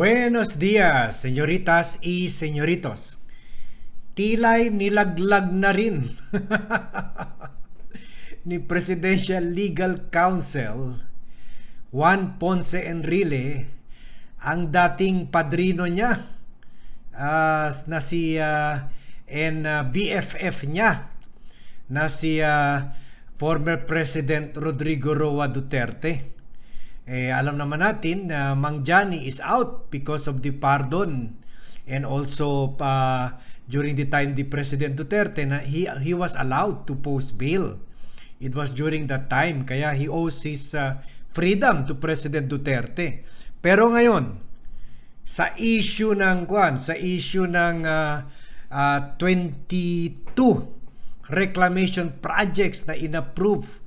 Buenos días, señoritas y señoritos. Tilay nilaglag na rin ni Presidential Legal Counsel Juan Ponce Enrile ang dating padrino niya ah, na si ah, and ah, BFF niya na si ah, former President Rodrigo Roa Duterte. Eh, alam naman natin na Mang Johnny is out because of the pardon and also uh, during the time the President Duterte na he, he was allowed to post bail. It was during that time kaya he owes his uh, freedom to President Duterte. Pero ngayon, sa issue ng kwan, sa issue ng uh, uh, 22 reclamation projects na inapprove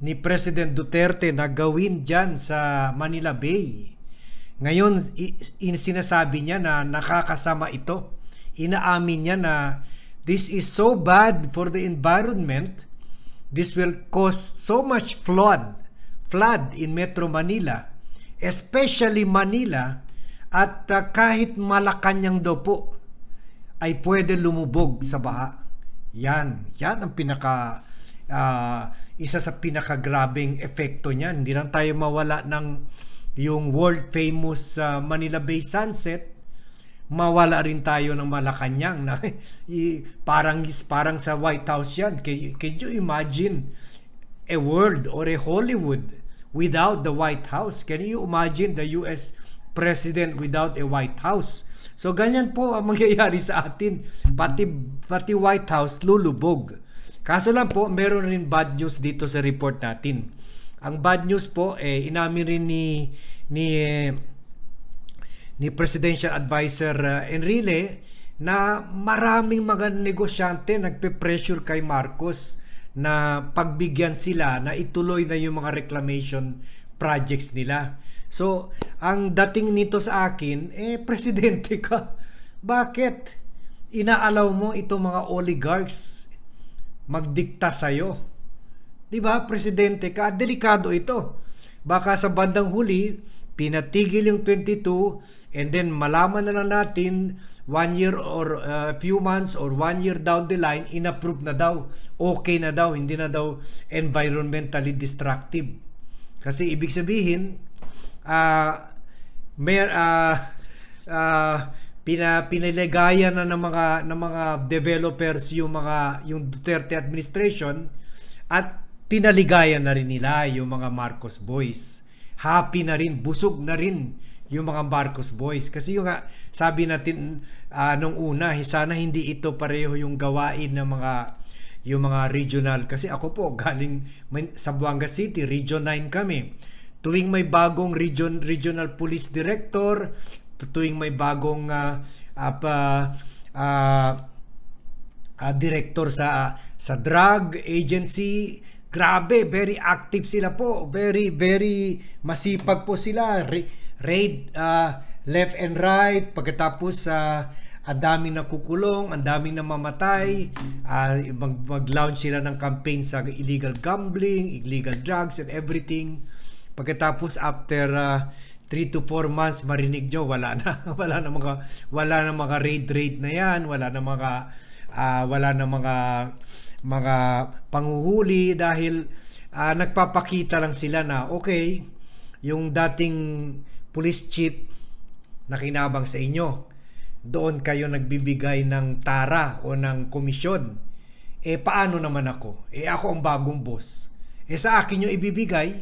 ni President Duterte na gawin dyan sa Manila Bay. Ngayon, in sinasabi niya na nakakasama ito. Inaamin niya na this is so bad for the environment. This will cause so much flood, flood in Metro Manila, especially Manila, at uh, kahit Malacanang daw po ay pwede lumubog sa baha. Yan, yan ang pinaka uh, isa sa pinakagrabing epekto niyan. Hindi lang tayo mawala ng yung world famous uh, Manila Bay sunset, mawala rin tayo ng Malacanang na parang parang sa White House yan. Can, can you imagine a world or a Hollywood without the White House? Can you imagine the US president without a White House? So ganyan po ang mangyayari sa atin. Pati pati White House lulubog. Kaso lang po, meron rin bad news dito sa report natin. Ang bad news po, eh, inamin rin ni, ni, eh, ni Presidential Advisor uh, Enrile na maraming mga negosyante nagpe-pressure kay Marcos na pagbigyan sila na ituloy na yung mga reclamation projects nila. So, ang dating nito sa akin, eh, presidente ka. Bakit? Inaalaw mo itong mga oligarchs magdikta sa'yo. Di ba, presidente ka? Delikado ito. Baka sa bandang huli, pinatigil yung 22 and then malaman na lang natin one year or uh, few months or one year down the line, inapprove na daw. Okay na daw, hindi na daw environmentally destructive. Kasi ibig sabihin, uh, may, uh, uh, pina piniligayan na ng mga ng mga developers yung mga yung Duterte administration at pinaligayan na rin nila yung mga Marcos boys. Happy na rin, busog na rin yung mga Marcos boys. Kasi yung sabi natin uh, nung una sana hindi ito pareho yung gawain ng mga yung mga regional. Kasi ako po galing sa Buanga City Region 9 kami. Tuwing may bagong region regional police director tuwing may bagong uh, uh, uh, uh, director sa sa drug agency. Grabe very active sila po. Very very masipag po sila. Raid uh, left and right. Pagkatapos sa uh, ang daming nakukulong, ang daming namamatay, uh, mag, mag-launch sila ng campaign sa illegal gambling, illegal drugs and everything. Pagkatapos after uh, 3 to 4 months marinig nyo wala na wala na mga wala na mga raid raid na yan wala na mga uh, wala na mga mga panghuhuli dahil uh, nagpapakita lang sila na okay yung dating police chief na kinabang sa inyo doon kayo nagbibigay ng tara o ng komisyon. Eh paano naman ako? Eh ako ang bagong boss. Eh sa akin yung ibibigay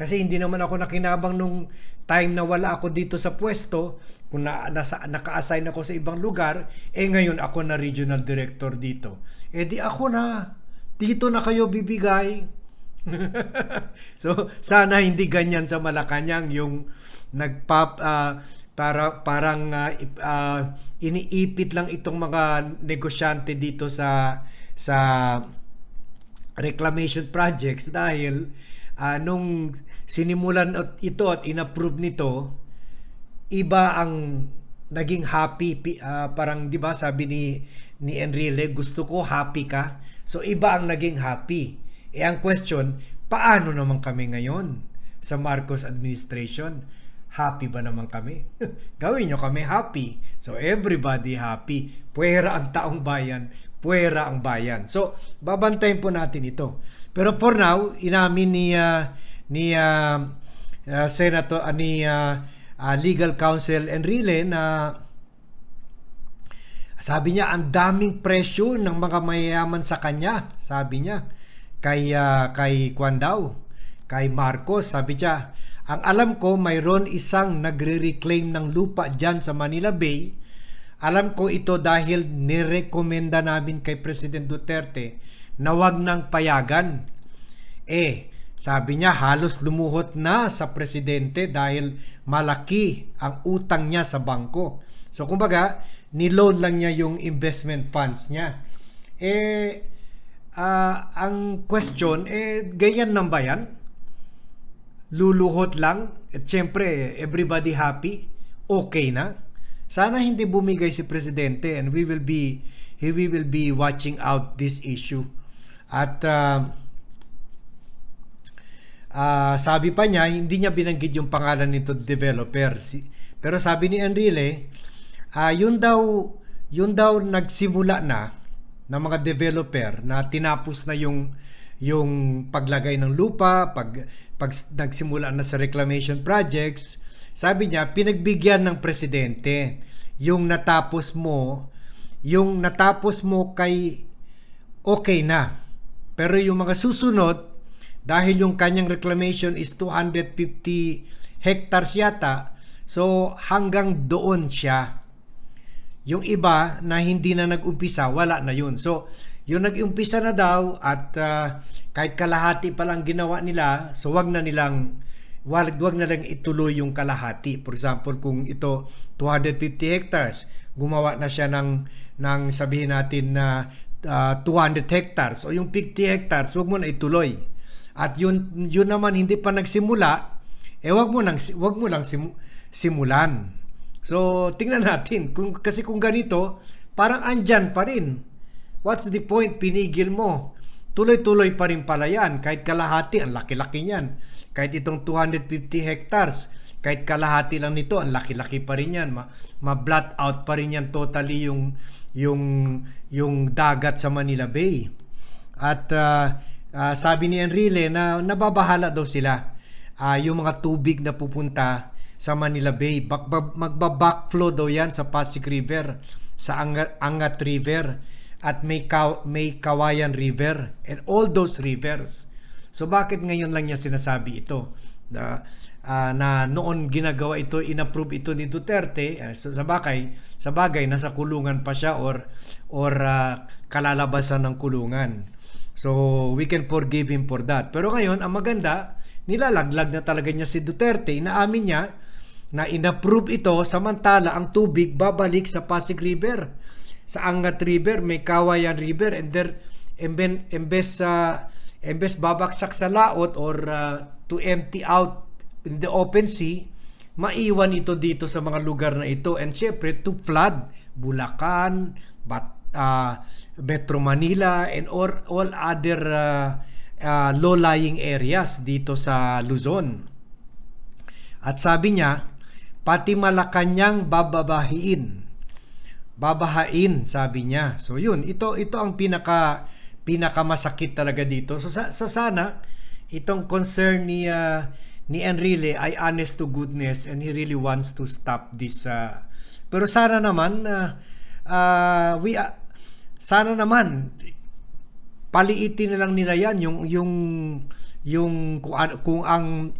kasi hindi naman ako nakinabang nung time na wala ako dito sa pwesto, kung na, nasa, naka-assign ako sa ibang lugar, eh ngayon ako na regional director dito. Eh di ako na, dito na kayo bibigay. so sana hindi ganyan sa Malacanang yung nagpap uh, para parang uh, uh, iniipit lang itong mga negosyante dito sa sa reclamation projects dahil uh, nung sinimulan ito at inapprove nito, iba ang naging happy uh, parang 'di ba sabi ni ni Enrile gusto ko happy ka so iba ang naging happy eh ang question paano naman kami ngayon sa Marcos administration happy ba naman kami? Gawin nyo kami happy. So everybody happy. Puwera ang taong bayan, puwera ang bayan. So babantayin po natin ito. Pero for now, inamin ni uh, ni uh, uh, Senator uh, ni uh, uh, Legal Counsel Enrile na sabi niya ang daming presyo ng mga mayayaman sa kanya, sabi niya kay uh, kay Kwan daw, kay Marcos, sabi niya, ang alam ko mayroon isang nagre-reclaim ng lupa diyan sa Manila Bay. Alam ko ito dahil nirekomenda namin kay President Duterte na wag nang payagan. Eh, sabi niya halos lumuhot na sa presidente dahil malaki ang utang niya sa bangko. So kumbaga, niload lang niya yung investment funds niya. Eh, ah, ang question, eh, ganyan lang ba yan? Luluhot lang? At syempre, everybody happy? Okay na? Sana hindi bumigay si Presidente and we will be, he we will be watching out this issue. At ah, Ah, sabi pa niya, hindi niya binanggit yung pangalan nito developer. Si, pero sabi ni Enrile, ah, yun daw yun daw nagsimula na ng mga developer na tinapos na yung yung paglagay ng lupa, pag pag nagsimula na sa reclamation projects, sabi niya pinagbigyan ng presidente yung natapos mo, yung natapos mo kay okay na. Pero yung mga susunod, dahil yung kanyang reclamation is 250 hectares yata, so hanggang doon siya. Yung iba na hindi na nag-umpisa, wala na yun. So, yung nag-umpisa na daw at ah, kahit kalahati pa lang ginawa nila, so wag na nilang wag, wag na lang ituloy yung kalahati. For example, kung ito 250 hectares, gumawa na siya ng ng sabihin natin na ah, 200 hectares o yung 50 hectares, wag mo na ituloy. At yun yun naman hindi pa nagsimula, eh wag mo nang wag mo lang sim- simulan. So, tingnan natin kung kasi kung ganito, parang andyan pa rin. What's the point pinigil mo? Tuloy-tuloy pa rin pala yan. Kahit kalahati, ang laki-laki niyan. Kahit itong 250 hectares, kahit kalahati lang nito, ang laki-laki pa rin yan. Ma- ma-blot out pa rin yan totally yung, yung, yung dagat sa Manila Bay. At ah, ah, sabi ni Enrile na nababahala daw sila. Ah, yung mga tubig na pupunta sa Manila Bay. Bak- magba-backflow daw yan sa Pasig River, sa Angat River, at may, Kaw- may Kawayan River, and all those rivers. So bakit ngayon lang niya sinasabi ito? Na, ah, na noon ginagawa ito, inapprove ito ni Duterte, eh, so, sa bagay, sa bagay, nasa kulungan pa siya or, or ah, kalalabasan ng kulungan. So, we can forgive him for that. Pero ngayon, ang maganda, nilalaglag na talaga niya si Duterte. Inaamin niya na inapprove ito samantala ang tubig babalik sa Pasig River. Sa Angat River, may Kawayan River and there emben, embes sa embes babaksak sa laot or uh, to empty out in the open sea, maiwan ito dito sa mga lugar na ito and syempre to flood Bulacan, Bat, uh, Metro Manila and or, all other uh, uh, low-lying areas dito sa Luzon. At sabi niya, pati Malacanang bababahiin. Babahain, sabi niya. So yun, ito ito ang pinaka pinakamasakit talaga dito. So, sa, so sana itong concern ni uh, ni Enrile ay honest to goodness and he really wants to stop this uh, pero sana naman uh, uh, we uh, sana naman paliitin na lang nila yan yung yung yung kung, kung ang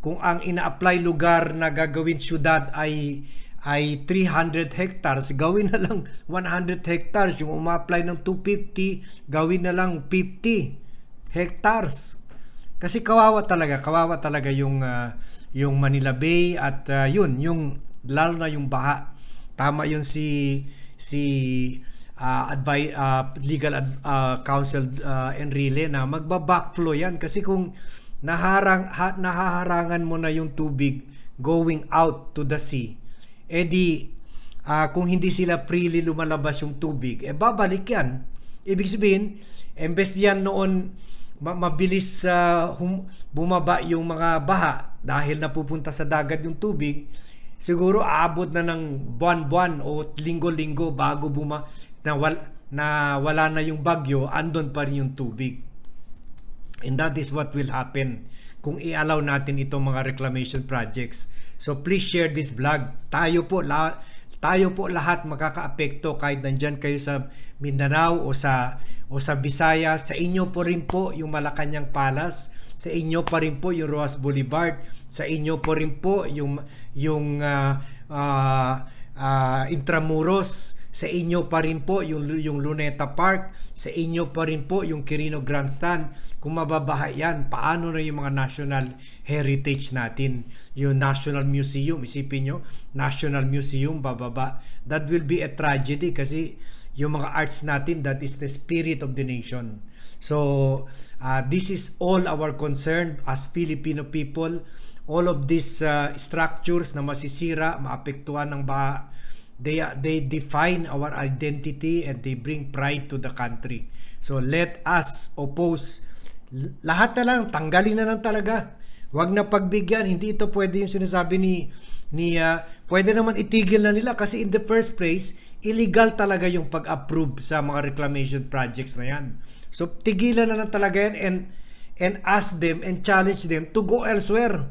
kung ang ina-apply lugar na gagawin syudad ay ay 300 hectares, gawin na lang 100 hectares. Yung uma-apply ng 250, gawin na lang 50 hectares. Kasi kawawa talaga, kawawa talaga yung ah, yung Manila Bay at ah, yun, yung lalo na yung baha. Tama yun si si ah, advi- ah, legal ad- ah, counsel ah, Enrile na magba-backflow yan kasi kung naharang ha, nahaharangan mo na yung tubig going out to the sea eh di ah, kung hindi sila freely lumalabas yung tubig eh babalik yan ibig sabihin embes yan noon ma- mabilis sa hum- bumaba yung mga baha dahil napupunta sa dagat yung tubig, siguro aabot na ng buwan-buwan o linggo-linggo bago buma na, wal, na wala na yung bagyo, andon pa rin yung tubig. And that is what will happen kung i-allow natin itong mga reclamation projects. So please share this vlog. Tayo po la, tayo po lahat makakaapekto kahit nandyan kayo sa Mindanao o sa o sa Visayas. Sa inyo po rin po yung Malacanang Palace, sa inyo pa rin po yung Roas Boulevard, sa inyo po rin po yung yung uh, uh, uh, Intramuros, sa inyo pa rin po yung, yung Luneta Park, sa inyo pa rin po yung Quirino Grandstand. Kung mababaha yan, paano na yung mga national heritage natin? Yung National Museum, isipin nyo, National Museum, bababa. That will be a tragedy kasi yung mga arts natin, that is the spirit of the nation. So, uh, this is all our concern as Filipino people. All of these uh, structures na masisira, maapektuhan ng baha, they they define our identity and they bring pride to the country. So let us oppose lahat na lang tanggalin na lang talaga. Huwag na pagbigyan, hindi ito pwede yung sinasabi ni ni uh, pwede naman itigil na nila kasi in the first place illegal talaga yung pag-approve sa mga reclamation projects na yan. So tigilan na lang talaga yan and and ask them and challenge them to go elsewhere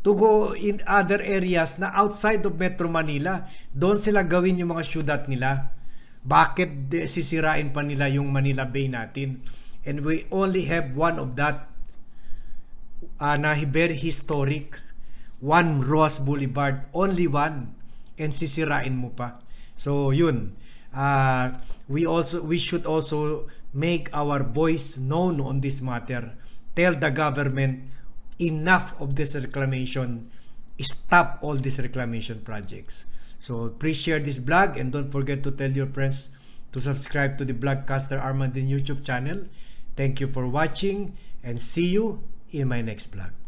to go in other areas na outside of Metro Manila. Doon sila gawin yung mga syudad nila. Bakit sisirain pa nila yung Manila Bay natin? And we only have one of that uh, na very historic. One Roas Boulevard. Only one. And sisirain mo pa. So, yun. Uh, we also we should also make our voice known on this matter. Tell the government enough of this reclamation. Stop all these reclamation projects. So please share this blog and don't forget to tell your friends to subscribe to the blogcaster armandin youtube channel. Thank you for watching and see you in my next vlog